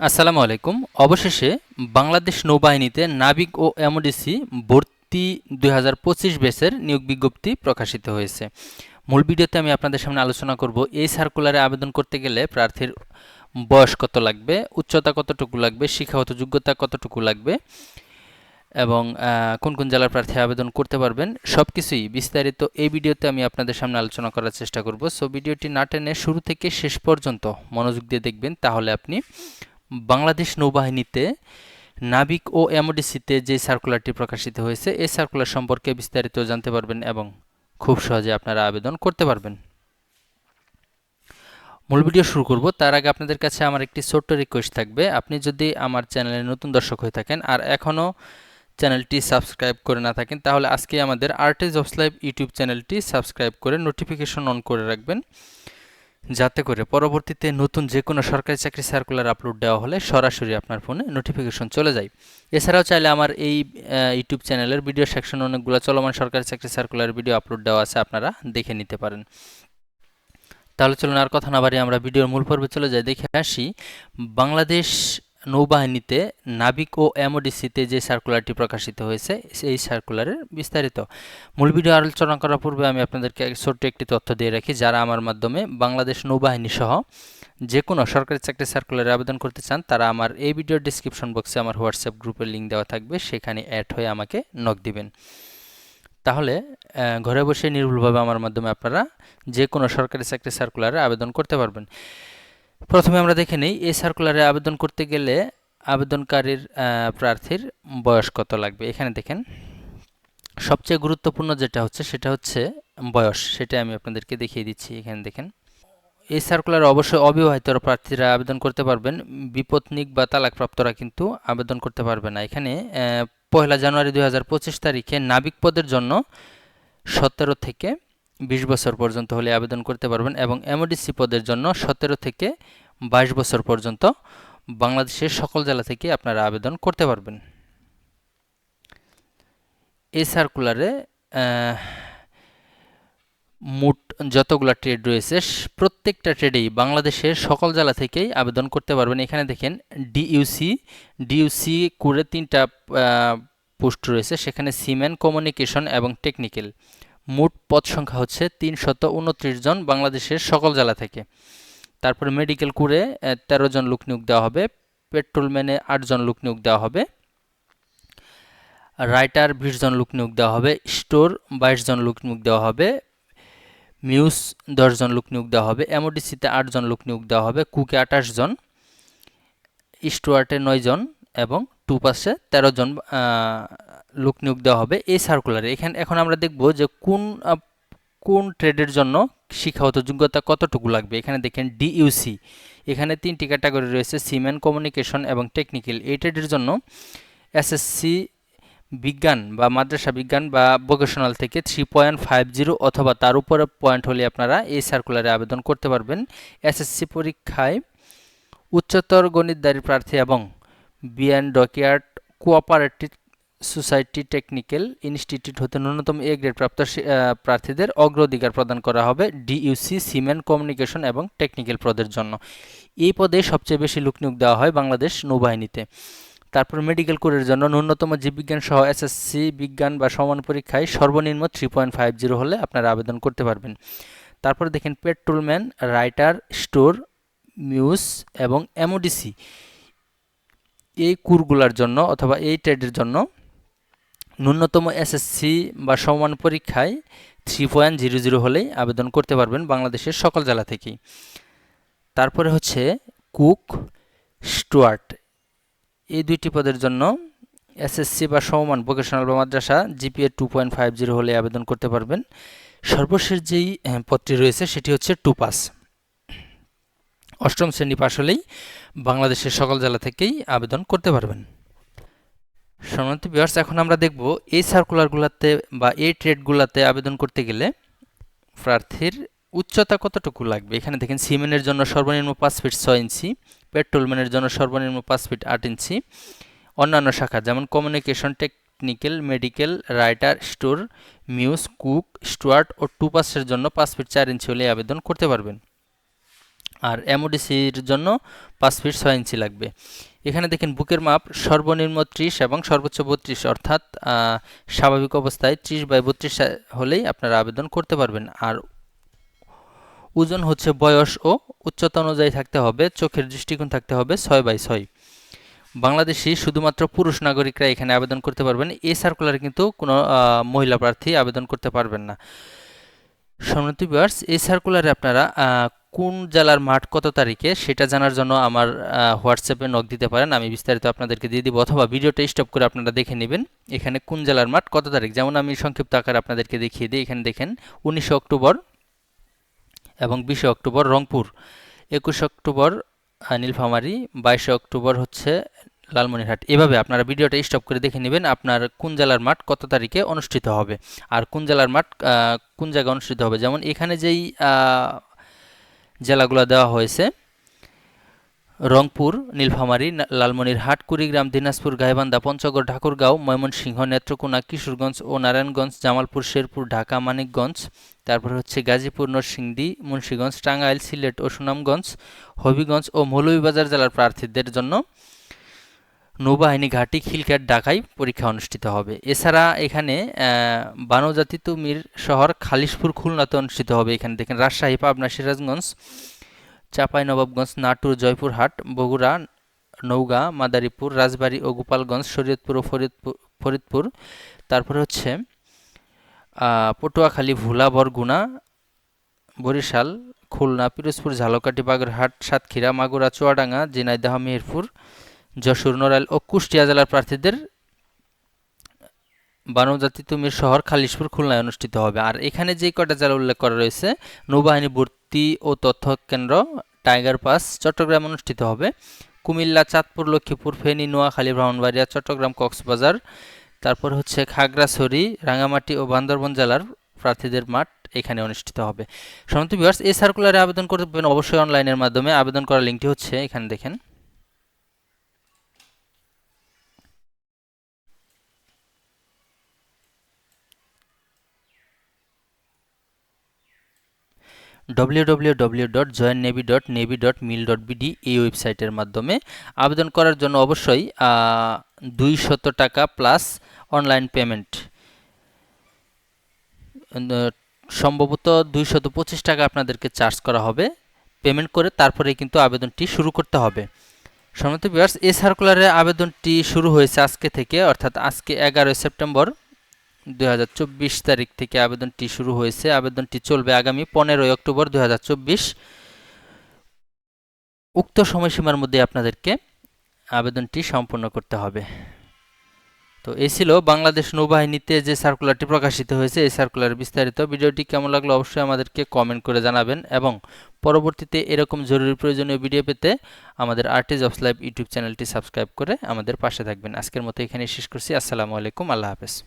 আসসালামু আলাইকুম। অবশেষে বাংলাদেশ নৌবাহিনীতে নাবিক ও এমওডিসি ভর্তি দুই হাজার পঁচিশ বেসের নিয়োগ বিজ্ঞপ্তি প্রকাশিত হয়েছে। মূল ভিডিওতে আমি আপনাদের সামনে আলোচনা করব, এই সার্কুলারে আবেদন করতে গেলে প্রার্থীর বয়স কত লাগবে, উচ্চতা কতটুকু লাগবে, শিক্ষাগত যোগ্যতা কতটুকু লাগবে, এবং কোন কোন জেলার প্রার্থী আবেদন করতে পারবেন সব কিছুই বিস্তারিত এই ভিডিওতে আমি আপনাদের সামনে আলোচনা করার চেষ্টা করব। সো ভিডিওটি না টেনে শুরু থেকে শেষ পর্যন্ত মনোযোগ দিয়ে দেখবেন, তাহলে আপনি বাংলাদেশ নৌবাহিনীতে নাবিক ও এমওডিসিতে যে সার্কুলারটি প্রকাশিত হয়েছে, এই সার্কুলার সম্পর্কে বিস্তারিত জানতে পারবেন এবং খুব সহজে আপনারা আবেদন করতে পারবেন। মূল ভিডিও শুরু করব। তার আগে আপনাদের কাছে আমার একটি ছোট্ট রিকোয়েস্ট থাকবে। আপনি যদি আমার চ্যানেলে নতুন দর্শক হয়ে থাকেন আর এখনও চ্যানেলটি সাবস্ক্রাইব করে না থাকেন, তাহলে আজকে আমাদের আর্টেজ অফ লাইভ ইউটিউব চ্যানেলটি সাবস্ক্রাইব করে নোটিফিকেশন অন করে রাখবেন। যাতে করে পরবর্তীতে নতুন যে কোনো সরকারি চাকরি সার্কুলার আপলোড দেওয়া হলে সরাসরি আপনার ফোনে নোটিফিকেশন চলে যায়। এছাড়াও চাইলে আমার এই ইউটিউব চ্যানেলের ভিডিও সেকশন অনেকগুলো চলমান সরকারি চাকরি সার্কুলার ভিডিও আপলোড দেওয়া আছে, আপনারা দেখে নিতে পারেন। তাহলে চলুন আর কথা না বাড়িয়ে আমরা ভিডিওর মূল পর্বে চলে যাই। দেখে আসি, বাংলাদেশ নৌবাহিনীতে নাবিক ও এমওডিসিতে যে সার্কুলারটি প্রকাশিত হয়েছে, সেই সার্কুলারের বিস্তারিত মূল ভিডিও আলোচনা করার পূর্বে আমি আপনাদেরকে ছোট্ট একটি তথ্য দিয়ে রাখি, যারা আমার মাধ্যমে বাংলাদেশ নৌবাহিনী সহ যে কোনো সরকারি চাকরি সার্কুলারে আবেদন করতে চান, তারা আমার এই ভিডিওর ডিসক্রিপশন বক্সে আমার হোয়াটসঅ্যাপ গ্রুপের লিঙ্ক দেওয়া থাকবে, সেখানে অ্যাড হয়ে আমাকে নক দিবেন। তাহলে ঘরে বসে নির্ভুলভাবে আমার মাধ্যমে আপনারা যে কোনো সরকারি চাকরি সার্কুলারে আবেদন করতে পারবেন। প্রথমে আমরা দেখে নিই, এই সার্কুলারে আবেদন করতে গেলে আবেদনকারীর প্রার্থীর বয়স কত লাগবে? এখানে দেখেন। সবচেয়ে গুরুত্বপূর্ণ যেটা হচ্ছে, সেটা হচ্ছে বয়স, সেটা আমি আপনাদেরকে দেখিয়ে দিচ্ছি। এখানে দেখেন। এই সার্কুলারে অবশ্যই অবিবাহিত প্রার্থীরা আবেদন করতে পারবেন। বিপত্নিক বা তালাকপ্রাপ্তরা কিন্তু আবেদন করতে পারবে না। এখানে পয়লা জানুয়ারি দুই হাজার পঁচিশ তারিখে নাবিক পদের জন্য সতেরো থেকে বিশ বছর পর্যন্ত হলে আবেদন করতে পারবেন এবং এমওডিসি পদের জন্য সতেরো থেকে বাইশ বছর পর্যন্ত বাংলাদেশের সকল জেলা থেকে আপনারা আবেদন করতে পারবেন। এই সার্কুলারে মোট যতগুলো ট্রেড রয়েছে, প্রত্যেকটা ট্রেডেই বাংলাদেশের সকল জেলা থেকেই আবেদন করতে পারবেন। এখানে দেখেন, ডিইউসি ডিইউসি করে তিনটা পোস্ট রয়েছে। সেখানে সিমেন্ট, কমিউনিকেশন এবং টেকনিক্যাল। মোট পদ সংখ্যা হচ্ছে তিনশত উনত্রিশ জন বাংলাদেশের সকল জেলা থেকে। তারপরে মেডিকেল কুরে তেরো জন লোক নিয়োগ দেওয়া হবে পেট্রোলম্যানে আটজন লোক নিয়োগ দেওয়া হবে রাইটার বিশ জন লোক নিয়োগ দেওয়া হবে স্টোর বাইশ জন লোক নিয়োগ দেওয়া হবে মিউস দশজন লোক নিয়োগ দেওয়া হবে এমওডিসিতে আটজন লোক নিয়োগ দেওয়া হবে কুকে আঠাশ জন স্টুয়ার্টে নয় জন এবং টু পাসে তেরো জন লোক নিয়োগ দেওয়া হবে এই সার্কুলারে এখানে এখন আমরা দেখব যে কোন কোন ট্রেডের জন্য শিক্ষাগত যোগ্যতা কতটুকু লাগবে। এখানে দেখেন ডিইউসি এখানে তিনটি ক্যাটাগরি রয়েছে সিমেন্ট কমিউনিকেশন এবং টেকনিক্যাল এই ট্রেডের জন্য এসএসসি বিজ্ঞান বা মাদ্রাসা বিজ্ঞান বা ভোকেশনাল থেকে থ্রি পয়েন্ট ফাইভ জিরো অথবা তার উপরে পয়েন্ট হলে আপনারা এই সার্কুলারে আবেদন করতে পারবেন। এসএসসি পরীক্ষায় উচ্চতর গণিতধারী প্রার্থী এবং BN dockyard cooperative society technical institute হতে ন্যূনতম এ গ্রেড প্রাপ্ত প্রার্থীদের অগ্রাধিকার প্রদান করা হবে ডিইউসি, সিমেন্ট, কমিউনিকেশন এবং টেকনিক্যাল পদের জন্য। এই পদে সবচেয়ে বেশি লোক নিয়োগ দেওয়া হয় বাংলাদেশ নৌবাহিনীতে। তারপর মেডিকেল কোরের জন্য ন্যূনতম জীববিজ্ঞান সহ এসএসসি, বিজ্ঞান বা সমান পরীক্ষায় সর্বনিম্ন থ্রি পয়েন্ট ফাইভ জিরো হলে আপনারা আবেদন করতে পারবেন। তারপরে দেখেন পেট্রোলম্যান, রাইটার, স্টোর, মিউস এবং এমওডিসি। এই কুরগুলার জন্য অথবা এই ট্রেডের জন্য ন্যূনতম এসএসসি বা সমান পরীক্ষায় থ্রি পয়েন্ট জিরো জিরো হলেই আবেদন করতে পারবেন বাংলাদেশের সকল জেলা থেকেই তারপরে হচ্ছে কুক, স্টুয়ার্ট। এই দুইটি পদের জন্য এসএসসি বা সমমান ভোকেশনাল বা মাদ্রাসা GPA two point five zero হলে আবেদন করতে পারবেন। সর্বশেষ যেই পদটি রয়েছে সেটি হচ্ছে টু পাস অষ্টম শ্রেণি পাশ হলেই বাংলাদেশের সকল জেলা থেকেই আবেদন করতে পারবেন। সম্মানিত বিয়ার্স এখন আমরা দেখব এই সার্কুলারগুলোতে বা এই ট্রেডগুলোতে আবেদন করতে গেলে প্রার্থীর উচ্চতা কতটুকু লাগবে? এখানে দেখেন সিমেন্টের জন্য সর্বনিম্ন পাঁচ ফিট ছয় ইঞ্চি পেট্রোলম্যানের জন্য সর্বনিম্ন পাঁচ ফিট আট ইঞ্চি। অন্যান্য শাখা, যেমন communication technical medical writer store muse cook steward ও টু পাসের জন্য পাঁচ ফিট চার ইঞ্চি হলে আবেদন করতে পারবেন। আর এমওডিসির জন্য পাঁচ ফিট ছয় ইঞ্চি লাগবে। এখানে দেখেন বুকের মাপ সর্বনিম্ন ত্রিশ এবং সর্বোচ্চ বত্রিশ, অর্থাৎ স্বাভাবিক অবস্থায় ত্রিশ বাই বত্রিশ হলেই আপনারা আবেদন করতে পারবেন। আর ওজন হচ্ছে বয়স ও উচ্চতা অনুযায়ী থাকতে হবে, চোখের দৃষ্টিকোণ থাকতে হবে ছয় বাই ছয়। বাংলাদেশি শুধুমাত্র পুরুষ নাগরিকরা এখানে আবেদন করতে পারবেন এই সার্কুলারে কিন্তু কোনো মহিলা প্রার্থী আবেদন করতে পারবেন না। সম্মানিত ভিউয়ার্স এই সার্কুলারে আপনারা কোন জেলার মাঠ কত তারিখে, সেটা জানার জন্য আমার হোয়াটসঅ্যাপে নক দিতে পারেন। আমি বিস্তারিত আপনাদেরকে দিয়ে দিব, অথবা ভিডিওটা স্টপ করে আপনারা দেখে নেবেন। এখানে কোন জেলার মাঠ কত তারিখ? যেমন আমি সংক্ষিপ্ত আকারে আপনাদেরকে দেখিয়ে দিই। এখানে দেখেন, উনিশে অক্টোবর এবং বিশে অক্টোবর রংপুর, একুশে অক্টোবর নীলফামারী, বাইশে অক্টোবর হচ্ছে লালমনিরহাট। এভাবে আপনারা ভিডিওটা স্টপ করে দেখে নেবেন, আপনার কোন জেলার মাঠ কত তারিখে অনুষ্ঠিত হবে, আর কোন জেলার মাঠ কোন জায়গায় অনুষ্ঠিত হবে। যেমন এখানে যেই জেলাগুলো দেওয়া হয়েছে। রংপুর, নীলফামারী লালমনিরহাট কুড়িগ্রাম, দিনাজপুর, গাইবান্ধা, পঞ্চগড়, ঠাকুরগাঁও, ময়মনসিংহ, নেত্রকোনা, কিশোরগঞ্জ ও নারায়ণগঞ্জ, জামালপুর, শেরপুর, ঢাকা, মানিকগঞ্জ, তারপর হচ্ছে গাজীপুর, নরসিংদী, মুন্সীগঞ্জ, টাঙ্গাইল, সিলেট ও সুনামগঞ্জ, হবিগঞ্জ ও মৌলভীবাজার জেলার প্রার্থীদের জন্য নৌবাহিনী ঘাটি খিলক্যাট ঢাকায় পরীক্ষা অনুষ্ঠিত হবে। এছাড়া এখানে বানজাতি তুমির শহর খালিশপুর খুলনাতে অনুষ্ঠিত হবে। এখানে দেখেন রাজশাহী, পাবনা, সিরাজগঞ্জ চাপাই নবাবগঞ্জ নাটোর, জয়পুরহাট, বগুড়া নৌগা মাদারীপুর, রাজবাড়ী ও গোপালগঞ্জ, শরীয়তপুর ও ফরিদপুর ফরিদপুর। তারপরে হচ্ছে পটুয়াখালী, ভোলা, বরগুনা, বরিশাল, খুলনা, পিরোজপুর, ঝালকাঠি, বাগেরহাট, সাতক্ষীরা, মাগুরা, চুয়াডাঙ্গা, ঝিনাইদহ মেহেরপুর যশোর নড়াইল ও কুষ্টিয়া জেলার প্রার্থীদের বানজাতি তুমির শহর খালিশপুর খুলনায় অনুষ্ঠিত হবে। আর এখানে যে কটা জেলা উল্লেখ করা রয়েছে, নৌবাহিনী, ভর্তি ও তথ্য কেন্দ্র, টাইগার পাস, চট্টগ্রাম অনুষ্ঠিত হবে। কুমিল্লা, চাঁদপুর, লক্ষ্মীপুর, ফেনী, নোয়াখালী, ব্রাহ্মণবাড়িয়া, চট্টগ্রাম, কক্সবাজার, তারপর হচ্ছে খাগড়াছড়ি রাঙামাটি ও বান্দরবন জেলার প্রার্থীদের মাঠ এখানে অনুষ্ঠিত হবে। সমস্ত বিভার্স এই সার্কুলারে আবেদন করতে পারবেন অবশ্যই অনলাইনের মাধ্যমে। আবেদন করার লিঙ্কটি হচ্ছে এখানে দেখেন। www.joinnevi.nevi.mil.bd এই ওয়েবসাইটের মাধ্যমে আবেদন করার জন্য অবশ্যই দুই শত টাকা প্লাস অনলাইন পেমেন্ট সম্ভবত দুইশত পঁচিশ টাকা আপনাদেরকে চার্জ করা হবে। পেমেন্ট করে তারপরে কিন্তু আবেদনটি শুরু করতে হবে। সম্মত বিয়ার্স এই সার্কুলারের আবেদনটি শুরু হয়েছে আজকে থেকে, অর্থাৎ আজকে এগারোই সেপ্টেম্বর দুই হাজার চব্বিশ তারিখ থেকে আবেদনটি শুরু হয়েছে। আবেদনটি চলবে আগামী পনেরোই অক্টোবর দুই হাজার চব্বিশ। উক্ত সময়সীমার মধ্যে আপনাদেরকে আবেদনটি সম্পন্ন করতে হবে। তো এই ছিল বাংলাদেশ নৌবাহিনীতে যে সার্কুলারটি প্রকাশিত হয়েছে, এই সার্কুলার বিস্তারিত। ভিডিওটি কেমন লাগল অবশ্যই আমাদেরকে কমেন্ট করে জানাবেন এবং পরবর্তীতে এরকম জরুরি প্রয়োজনীয় ভিডিও পেতে আমাদের আর্টিজ অফ লাইভ ইউটিউব চ্যানেলটি সাবস্ক্রাইব করে আমাদের পাশে থাকবেন। আজকের মতো এখানে শেষ করছি। আসসালামু আলাইকুম। আল্লাহ হাফেজ।